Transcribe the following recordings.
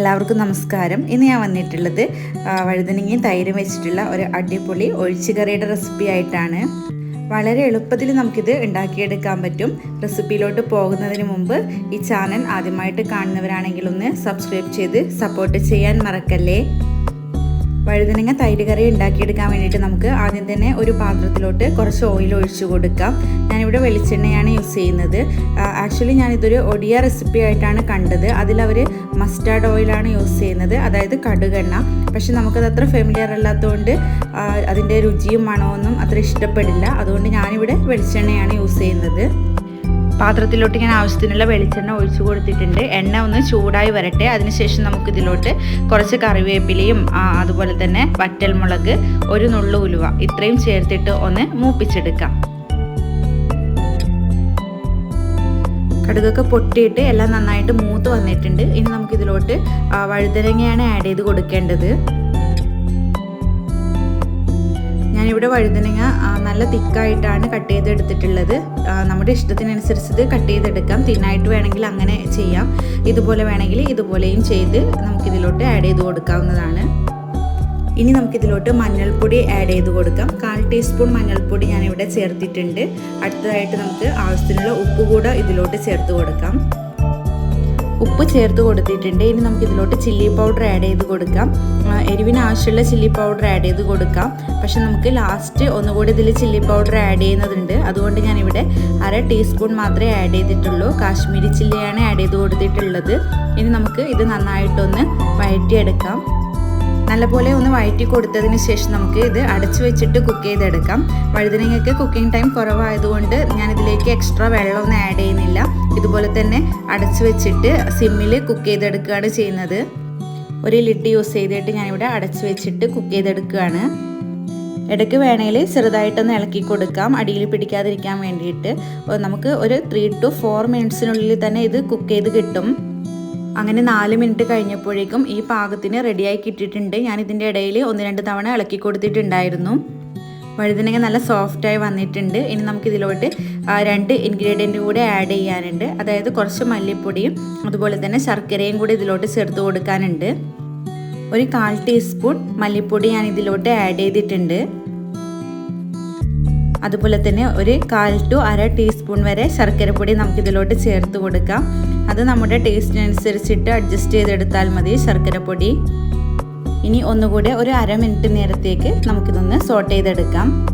എല്ലാവർക്കും നമസ്കാരം. ഇന്ന് ഞാൻ വന്നിട്ടുള്ളത് വഴുതനങ്ങയും തൈരും വെച്ചിട്ടുള്ള ഒരു അടിപൊളി ഒഴിച്ചുകറിയുടെ റെസിപ്പി ആയിട്ടാണ്. വളരെ എളുപ്പത്തിൽ നമുക്കിത് ഉണ്ടാക്കിയെടുക്കാൻ പറ്റും. റെസിപ്പിയിലോട്ട് പോകുന്നതിന് മുമ്പ് ഈ ചാനൽ ആദ്യമായിട്ട് കാണുന്നവരാണെങ്കിൽ ഒന്ന് സബ്സ്ക്രൈബ് ചെയ്ത് സപ്പോർട്ട് ചെയ്യാൻ മറക്കല്ലേ? വഴുതനങ്ങ തൈര് കറി ഉണ്ടാക്കിയെടുക്കാൻ വേണ്ടിയിട്ട് നമുക്ക് ആദ്യം തന്നെ ഒരു പാത്രത്തിലോട്ട് കുറച്ച് ഓയിൽ ഒഴിച്ചു കൊടുക്കാം. ഞാനിവിടെ വെളിച്ചെണ്ണയാണ് യൂസ് ചെയ്യുന്നത്. ആക്ച്വലി ഞാനിതൊരു ഒടിയ റെസിപ്പി ആയിട്ടാണ് കണ്ടത്. അതിലവർ മസ്റ്റാർഡ് ഓയിലാണ് യൂസ് ചെയ്യുന്നത്. അതായത് കടുകെണ്ണ. പക്ഷെ നമുക്കത് അത്ര ഫെമിലിയർ അല്ലാത്തതുകൊണ്ട് അതിന്റെ രുചിയും മണമൊന്നും അത്ര ഇഷ്ടപ്പെടില്ല. അതുകൊണ്ട് ഞാനിവിടെ വെളിച്ചെണ്ണയാണ് യൂസ് ചെയ്യുന്നത്. പാത്രത്തിലോട്ട് ഞാൻ ആവശ്യത്തിനുള്ള വെളിച്ചെണ്ണ ഒഴിച്ചു കൊടുത്തിട്ടുണ്ട്. എണ്ണ ഒന്ന് ചൂടായി വരട്ടെ. അതിനുശേഷം നമുക്ക് ഇതിലോട്ട് കുറച്ച് കറിവേപ്പിലയും അതുപോലെ തന്നെ വറ്റൽമുളക് ഒരു നുള്ളു ഉലുവ ഇത്രയും ചേർത്തിട്ട് ഒന്ന് മൂപ്പിച്ചെടുക്കാം. കടുകൊക്കെ പൊട്ടിയിട്ട് എല്ലാം നന്നായിട്ട് മൂത്ത് വന്നിട്ടുണ്ട്. ഇനി നമുക്കിതിലോട്ട് വഴുതനങ്ങയാണ് ആഡ് ചെയ്ത് കൊടുക്കേണ്ടത്. ഞാനിവിടെ വഴുതനങ്ങ നല്ല തിക്കായിട്ടാണ് കട്ട് ചെയ്തെടുത്തിട്ടുള്ളത്. നമ്മുടെ ഇഷ്ടത്തിനനുസരിച്ച് ഇത് കട്ട് ചെയ്തെടുക്കാം. തിന്നായിട്ട് വേണമെങ്കിൽ അങ്ങനെ ചെയ്യാം. ഇതുപോലെ വേണമെങ്കിൽ ഇതുപോലെയും ചെയ്ത് നമുക്കിതിലോട്ട് ആഡ് ചെയ്ത് കൊടുക്കാവുന്നതാണ്. ഇനി നമുക്കിതിലോട്ട് മഞ്ഞൾപ്പൊടി ആഡ് ചെയ്ത് കൊടുക്കാം. കാൽ ടീസ്പൂൺ മഞ്ഞൾപ്പൊടി ഞാനിവിടെ ചേർത്തിട്ടുണ്ട്. അടുത്തതായിട്ട് നമുക്ക് ആവശ്യത്തിനുള്ള ഉപ്പ് കൂടെ ഇതിലോട്ട് ചേർത്ത് കൊടുക്കാം. ഉപ്പ് ചേർത്ത് കൊടുത്തിട്ടുണ്ട്. ഇനി നമുക്ക് ഇതിലോട്ട് ചില്ലി പൗഡർ ആഡ് ചെയ്ത് കൊടുക്കാം. എരിവിന് ആവശ്യമുള്ള ചില്ലി പൗഡർ ആഡ് ചെയ്ത് കൊടുക്കാം. പക്ഷെ നമുക്ക് ലാസ്റ്റ് ഒന്നുകൂടി ഇതിൽ ചില്ലി പൗഡർ ആഡ് ചെയ്യുന്നതുണ്ട്. അതുകൊണ്ട് ഞാനിവിടെ അര ടീസ്പൂൺ മാത്രമേ ആഡ് ചെയ്തിട്ടുള്ളൂ. കാശ്മീരി ചില്ലിയാണ് ആഡ് ചെയ്ത് കൊടുത്തിട്ടുള്ളത്. ഇനി നമുക്ക് ഇത് നന്നായിട്ടൊന്ന് വഴറ്റിയെടുക്കാം. നല്ലപോലെ ഒന്ന് വഴറ്റി കൊടുത്തതിന് ശേഷം നമുക്ക് ഇത് അടച്ചു വെച്ചിട്ട് കുക്ക് ചെയ്തെടുക്കാം. വഴുതനങ്ങയ്ക്ക് കുക്കിംഗ് ടൈം കുറവായതുകൊണ്ട് ഞാനിതിലേക്ക് എക്സ്ട്രാ വെള്ളമൊന്നും ആഡ് ചെയ്യുന്നില്ല. ഇതുപോലെ തന്നെ അടച്ചു വെച്ചിട്ട് സിമ്മിൽ കുക്ക് ചെയ്തെടുക്കുകയാണ് ചെയ്യുന്നത്. ഒരു ലിഡ് യൂസ് ചെയ്തിട്ട് ഞാനിവിടെ അടച്ചു വെച്ചിട്ട് കുക്ക് ചെയ്തെടുക്കുകയാണ്. ഇടയ്ക്ക് വേണമെങ്കിൽ ചെറുതായിട്ടൊന്ന് ഇളക്കി കൊടുക്കാം. അടിയിൽ പിടിക്കാതിരിക്കാൻ വേണ്ടിയിട്ട്. നമുക്ക് ഒരു ത്രീ ടു ഫോർ മിനിറ്റ്സിനുള്ളിൽ തന്നെ ഇത് കുക്ക് ചെയ്ത് കിട്ടും. അങ്ങനെ നാല് മിനിറ്റ് കഴിഞ്ഞപ്പോഴേക്കും ഈ പാകത്തിന് റെഡിയായി കിട്ടിയിട്ടുണ്ട്. ഞാൻ ഇതിന്റെ ഇടയിൽ ഒന്ന് രണ്ട് തവണ ഇളക്കി കൊടുത്തിട്ടുണ്ടായിരുന്നു. വഴുതനങ്ങ നല്ല സോഫ്റ്റായി വന്നിട്ടുണ്ട്. ഇനി നമുക്ക് ഇതിലോട്ട് രണ്ട് ഇൻഗ്രീഡിയന്റ് കൂടെ ആഡ് ചെയ്യാനുണ്ട്. അതായത് കുറച്ച് മല്ലിപ്പൊടിയും അതുപോലെ തന്നെ ശർക്കരയും കൂടി ഇതിലോട്ട് ചേർത്ത് കൊടുക്കാനുണ്ട്. ഒരു കാൽ ടീസ്പൂൺ മല്ലിപ്പൊടി ഞാൻ ഇതിലോട്ട് ആഡ് ചെയ്തിട്ടുണ്ട്. അതുപോലെ തന്നെ ഒരു കാൽ ടു അര ടീസ്പൂൺ വരെ ശർക്കരപ്പൊടി നമുക്ക് നമുക്കിതിലോട്ട് ചേർത്ത് കൊടുക്കാം. അത് നമ്മുടെ ടേസ്റ്റിനനുസരിച്ചിട്ട് അഡ്ജസ്റ്റ് ചെയ്തെടുത്താൽ മതി ശർക്കരപ്പൊടി ഇനി ഒന്നുകൂടെ ഒരു അര മിനിറ്റ് നേരത്തേക്ക് നമുക്കിതൊന്ന് സോട്ട് ചെയ്തെടുക്കാം.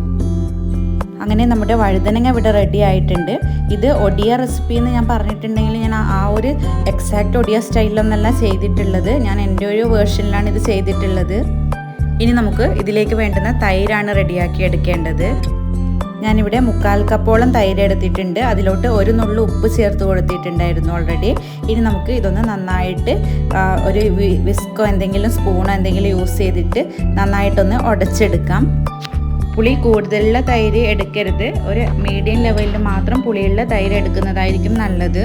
അങ്ങനെ നമ്മുടെ വഴുതനങ്ങ ഇവിടെ റെഡി ആയിട്ടുണ്ട്. ഇത് ഒഡിയ റെസിപ്പി എന്ന് ഞാൻ പറഞ്ഞിട്ടുണ്ടെങ്കിൽ ഞാൻ ആ- ഒരു എക്സാക്റ്റ് ഒഡിയ സ്റ്റൈലിലൊന്നല്ല ചെയ്തിട്ടുള്ളത്. ഞാൻ എന്റെ ഒരു വേർഷനിലാണ് ഇത് ചെയ്തിട്ടുള്ളത്. ഇനി നമുക്ക് ഇതിലേക്ക് വേണ്ടുന്ന തൈരാണ് റെഡിയാക്കി എടുക്കേണ്ടത്. ഞാനിവിടെ മുക്കാൽ കപ്പോളം തൈര് എടുത്തിട്ടുണ്ട്. അതിലോട്ട് ഒരു നുള്ളു ഉപ്പ് ചേർത്ത് കൊടുത്തിട്ടുണ്ടായിരുന്നു ഓൾറെഡി ഇനി നമുക്ക് ഇതൊന്ന് നന്നായിട്ട് ഒരു വിസ്കോ എന്തെങ്കിലും സ്പൂണോ എന്തെങ്കിലും യൂസ് ചെയ്തിട്ട് നന്നായിട്ടൊന്ന് ഉടച്ചെടുക്കാം പുളി കൂടുതലുള്ള തൈര് എടുക്കരുത്. ഒരു മീഡിയം ലെവലിൽ മാത്രം പുളിയുള്ള തൈര് എടുക്കുന്നതായിരിക്കും നല്ലത്.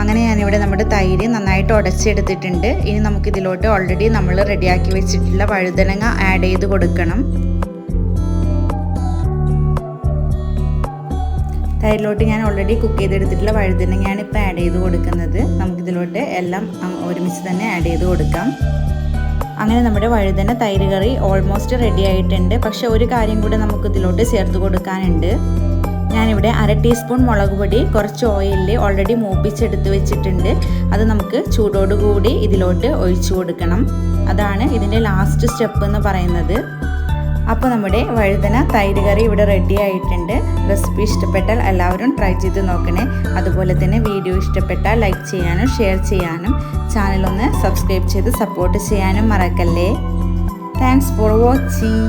അങ്ങനെ ഞാനിവിടെ നമ്മുടെ തൈര് നന്നായിട്ട് ഉടച്ചെടുത്തിട്ടുണ്ട് ഇനി നമുക്കിതിലോട്ട് ഓൾറെഡി നമ്മൾ റെഡിയാക്കി വെച്ചിട്ടുള്ള വഴുതനങ്ങ ആഡ് ചെയ്ത് കൊടുക്കണം. തൈരിലോട്ട് ഞാൻ ഓൾറെഡി കുക്ക് ചെയ്തെടുത്തിട്ടുള്ള വഴുതനങ്ങയാണ് ഇപ്പോൾ ആഡ് ചെയ്ത് കൊടുക്കുന്നത്. നമുക്കിതിലോട്ട് എല്ലാം ഒരുമിച്ച് തന്നെ ആഡ് ചെയ്ത് കൊടുക്കാം. അങ്ങനെ നമ്മുടെ വഴുതന തൈര് കറി ഓൾമോസ്റ്റ് റെഡി ആയിട്ടുണ്ട്. പക്ഷെ ഒരു കാര്യം കൂടെ നമുക്ക് ഇതിലോട്ട് ചേർത്ത് കൊടുക്കാനുണ്ട്. ഞാനിവിടെ അര ടീസ്പൂൺ മുളക് പൊടി കുറച്ച് ഓയിലിൽ ഓൾറെഡി മൂപ്പിച്ചെടുത്ത് വെച്ചിട്ടുണ്ട്. അത് നമുക്ക് ചൂടോടുകൂടി ഇതിലോട്ട് ഒഴിച്ചു കൊടുക്കണം. അതാണ് ഇതിന്റെ ലാസ്റ്റ് സ്റ്റെപ്പ് എന്ന് പറയുന്നത്. അപ്പോൾ നമ്മുടെ വഴുതന തൈര് കറി ഇവിടെ റെഡി ആയിട്ടുണ്ട്. റെസിപ്പി ഇഷ്ടപ്പെട്ടാൽ എല്ലാവരും ട്രൈ ചെയ്ത് നോക്കണേ. അതുപോലെ തന്നെ വീഡിയോ ഇഷ്ടപ്പെട്ടാൽ ലൈക്ക് ചെയ്യാനും ഷെയർ ചെയ്യാനും ചാനൽ ഒന്ന് സബ്സ്ക്രൈബ് ചെയ്ത് സപ്പോർട്ട് ചെയ്യാനും മറക്കല്ലേ. Thanks for watching